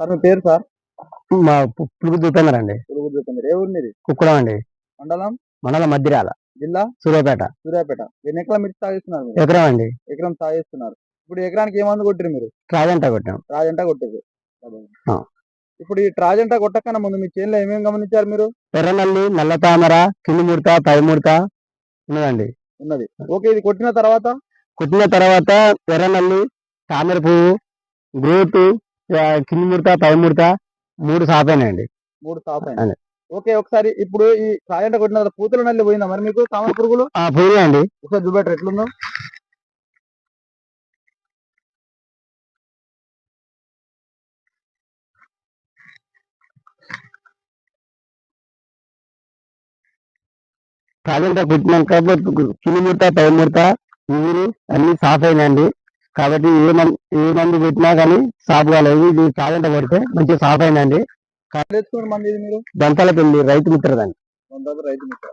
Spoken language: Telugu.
సార్ మీ పేరు సార్? మా పులుగు చూస్తున్నారండి తెలుగు చూస్తుంది ఏ ఊరు మీది కుక్కడం అండి మండలం? మండల మధ్యరాల జిల్లా? సూర్యాపేట. సూర్యాపేట. ఎన్ని ఎకరాల మిర్చి సాగిస్తున్నారు మీరు? ఎకరం అండి ఎకరం సాగిస్తున్నారు. ఇప్పుడు ఎకరానికి ఏ మందు కొట్టిరు మీరు? ట్రాజెంటా కొట్టాం. రాజంటా కొట్టారు ఆ. ఇప్పుడు ఈ ట్రాజెంటా కొట్టకన్నా ముందు మీ చేనులో ఏమేమి గమనించారు మీరు? ఎర్రనల్లి నల్ల తామర కింది ముడత పై ముడత ఉన్నదండి. ఉన్నది. ఓకే ఇది కొట్టిన తర్వాత? కుట్టిన తర్వాత ఎర్రనల్లి తామర పువ్వు గ్రోత్ ఆ, కింది ముడత పై ముడత మూడు సాపేనండి మూడు. అయింది ఓకే ఒకసారి ఇప్పుడు ఈ ట్రాజెంటా కొట్టిన తర్వాత పూతల నల్లి పోయిందా మరి మీకు? తామర పురుగులు? ఆ పువ్వులు అండి ఒకసారి చూపెట్టరు ఎట్లుందో? ట్రాజెంటా కుట్టినాక కింది ముడత పై ముడత ఊరు అన్ని సాఫ్ అయినాయండి కాబట్టి ఏ మంది ఏ మందు పెట్టినా కానీ సాఫ్ కాలేదు ఇది ట్రాజెంటా కొడితే మంచిగా సాఫ్ అయిందండి. దంతాల పెళ్ళి రైతు మిత్రదండి. రైతు మిత్ర.